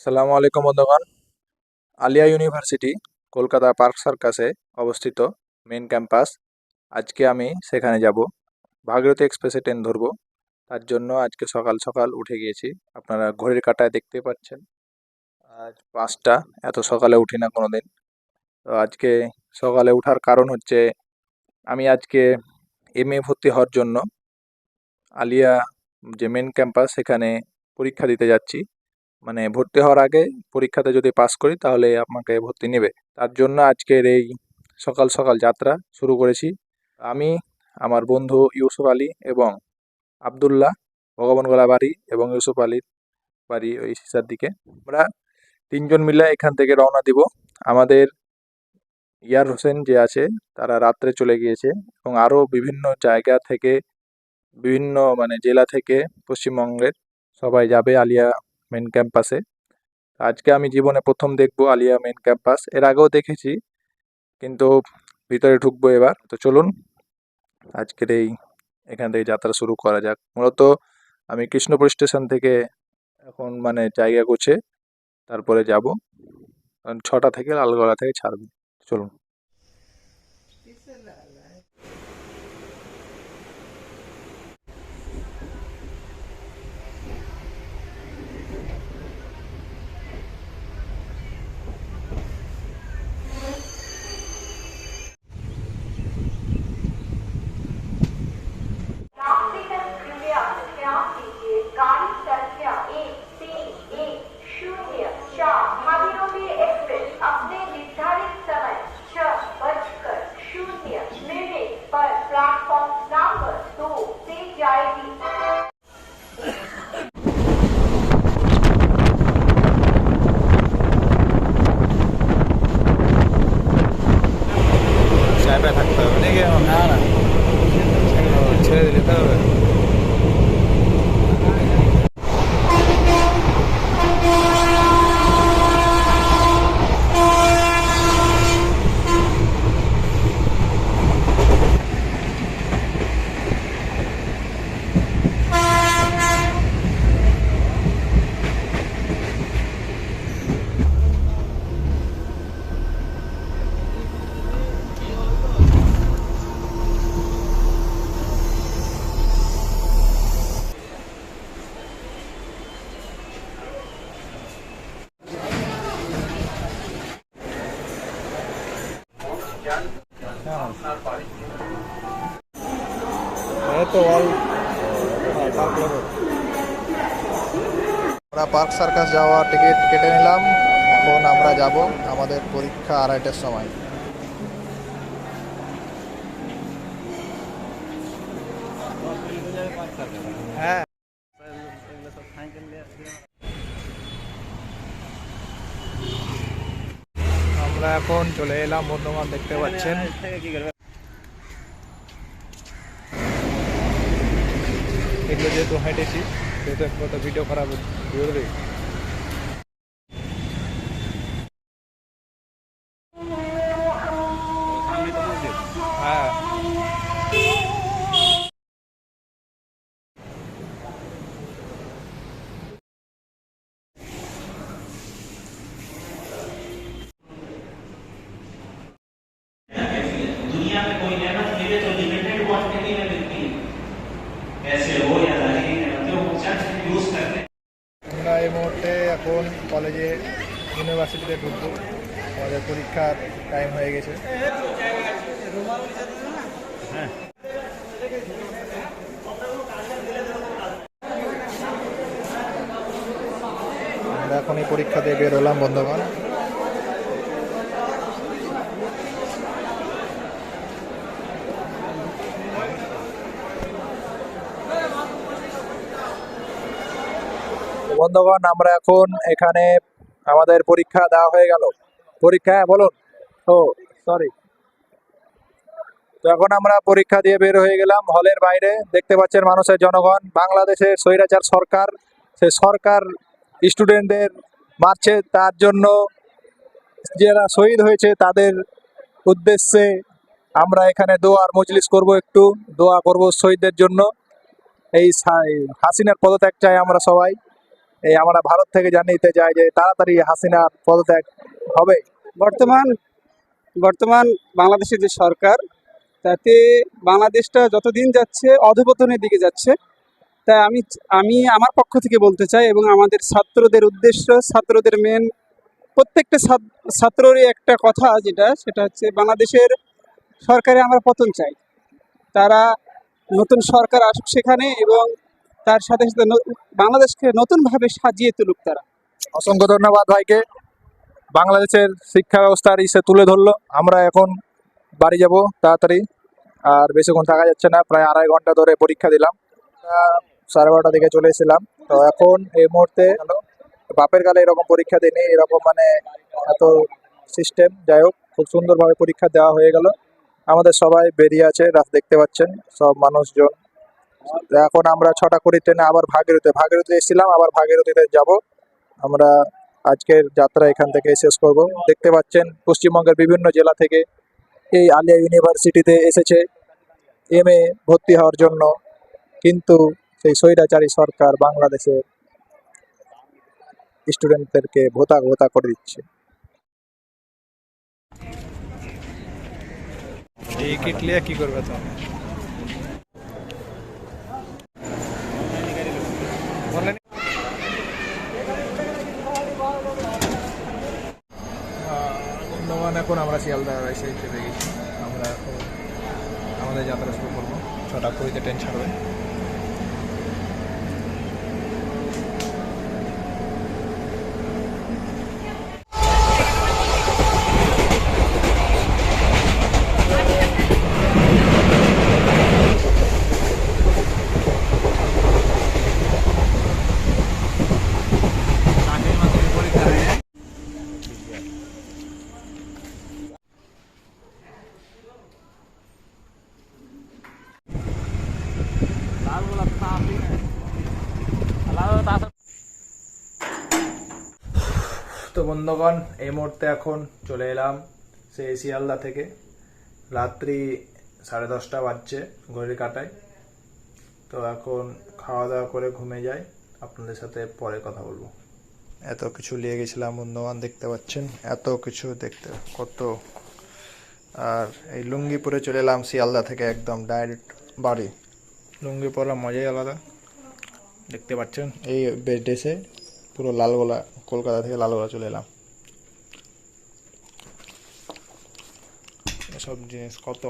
আসসালামু আলাইকুম বন্ধুগণ। আলিয়া ইউনিভার্সিটি, কলকাতা পার্ক সার্কাসে অবস্থিত মেন ক্যাম্পাস। আজকে আমি সেখানে যাব। ভাগীরথী এক্সপ্রেসে ট্রেন ধরবো। তার জন্য আজকে সকাল সকাল উঠে গিয়েছি। আপনারা ঘড়ির কাঁটায় দেখতে পাচ্ছেন। আজ পাঁচটা। এত সকালে উঠি না কোনো দিন তো আজকে সকালে ওঠার কারণ হচ্ছে, আমি আজকে এম এ ভর্তি হওয়ার জন্য আলিয়া যে মেন ক্যাম্পাস সেখানে পরীক্ষা দিতে যাচ্ছি। মানে ভর্তি হওয়ার আগে পরীক্ষাতে যদি পাস করি, তাহলে আমাকে ভর্তি নেবে। তার জন্য আজকের এই সকাল সকাল যাত্রা শুরু করেছি। আমি, আমার বন্ধু ইউসুফ আলী এবং আবদুল্লাহ ভগবানগোলা বাড়ি এবং ইউসুফ আলীর বাড়ি ওই সিসার দিকে। আমরা তিনজন মিলে এখান থেকে রওনা দিব। আমাদের ইয়ার হোসেন যে আছে, তারা রাত্রে চলে গিয়েছে এবং আরও বিভিন্ন জায়গা থেকে বিভিন্ন মানে জেলা থেকে পশ্চিমবঙ্গের সবাই যাবে। আলিয়া মেন ক্যাম্পাসে আজকে আমি জীবনে প্রথম দেখব আলিয়া মেন ক্যাম্পাস এর আগেও দেখেছি, কিন্তু ভিতরে ঢুকবো এবার। তো চলুন, আজকের এই, এখান থেকে যাত্রা শুরু করা যাক। মূলত আমি কৃষ্ণপুর স্টেশন থেকে এখন মানে জায়গা গুছে তারপরে যাব। কারণ ছটা থেকে লালগোলা থেকে ছাড়বে। চলুন। তো অল আমরা পার্ক সার্কাস যাওয়ার টিকিট কেটে নিলাম। এখন আমরা যাব আমাদের পরীক্ষা আড়াইটার সময়। হ্যাঁ। আমরা এখন চলে এলাম বর্ধমান দেখতে পাচ্ছেন। এগুলো যেহেতু হেঁটেছি সেহেতু একটা ভিডিও খারাপ বেরোবে এই মুহূর্তে এখন কলেজে ইউনিভার্সিটিতে ঢুকবো। আমাদের পরীক্ষার টাইম হয়ে গেছে। আমরা এখন এই পরীক্ষা দিয়ে বের হলাম বন্ধুগণ বন্ধুগণ আমরা এখন এখানে আমাদের পরীক্ষা দেওয়া হয়ে গেল। পরীক্ষা হ্যাঁ, বলুন। ও সরি তো এখন আমরা পরীক্ষা দিয়ে বের হয়ে গেলাম হলের বাইরে। দেখতে পাচ্ছেন মানুষের জনগণ বাংলাদেশের স্বৈরাচার সরকার সে সরকার স্টুডেন্টদের মারছে। তার জন্য যারা শহীদ হয়েছে তাদের উদ্দেশ্যে আমরা এখানে দোয়ার মজলিস করব একটু। দোয়া করব শহীদদের জন্য। এই হাসিনার পদত্যাগ চাই আমরা সবাই। এই আমরা ভারত থেকে জানিয়ে চাই যে তাড়াতাড়ি হাসিনার পদত্যাগ হবে। বর্তমান বর্তমান বাংলাদেশের যে সরকার, তাতে বাংলাদেশটা যতদিন যাচ্ছে অধপতনের দিকে যাচ্ছে। তাই আমি আমি আমার পক্ষ থেকে বলতে চাই এবং আমাদের ছাত্রদের উদ্দেশ্য, ছাত্রদের মেন প্রত্যেকটা ছাত- ছাত্ররই একটা কথা যেটা, সেটা হচ্ছে বাংলাদেশের সরকারে আমরা পতন চাই। তারা নতুন সরকার আসুক সেখানে এবং তার সাথে সাথে বাংলাদেশকে নতুনভাবে সাজিয়ে তুলুক তারা। অসংখ্য ধন্যবাদ ভাইকে। বাংলাদেশের শিক্ষা ব্যবস্থার ইসে তুলে ধরলো। আমরা এখন বাড়ি যাব তাড়াতাড়ি, আর বেশিক্ষণ থাকা যাচ্ছে না, প্রায় আড়াই ঘণ্টা ধরে পরীক্ষা দিলাম। সাড়ে বারোটা দিকে চলে এসেছিলাম। তো এখন এই মুহূর্তে বাপের কালে এরকম পরীক্ষা দিইনি এরকম মানে এত সিস্টেম যাই হোক, খুব সুন্দরভাবে পরীক্ষা দেওয়া হয়ে গেল। আমাদের সবাই বেরিয়ে আছে, রাত দেখতে পাচ্ছেন। সব মানুষজন এখন আমরা ছটা কুড়ি ট্রেনে আবার ভাগীরথী ভাগীরথী এসেছিলাম, আবার ভাগীরথীতে যাব। আমরা আজকের যাত্রা এখান থেকে শেষ করব। দেখতে পাচ্ছেন, পশ্চিমবঙ্গের বিভিন্ন জেলা থেকে এই আলিয়া ইউনিভার্সিটিতে এসেছে। এম এ ভর্তি হওয়ার জন্য। কিন্তু সেই স্বৈরাচারী সরকার বাংলাদেশের স্টুডেন্টদেরকে ভোতা ভোতা করে দিচ্ছে। কি করবে তো বর্তমান এখন আমরা শিয়ালদা এসে চেপে গেছি আমরা আমাদের যাত্রা শুরু করব। ছটা কুড়িতে ট্রেন ছাড়বে। তো বন্ধুগণ, এই মুহূর্তে এখন চলে এলাম সেই শিয়ালদা থেকে। রাত্রি সাড়ে দশটা বাজছে ঘড়ির কাটায়। তো এখন খাওয়া দাওয়া করে ঘুমে যাই। আপনাদের সাথে পরে কথা বলব। এত কিছু নিয়ে গেছিলাম বন্ধুবান দেখতে পাচ্ছেন? এত কিছু দেখতে, কত। আর এই লুঙ্গি পরে চলে এলাম শিয়ালদা থেকে একদম ডাইরেক্ট বাড়ি। লুঙ্গি মজাই আলাদা। দেখতে পাচ্ছেন? এই ড্রেসে পুরো লালগোলা কলকাতা থেকে লালগোলা চলে এলাম। এসব জিনিস কত?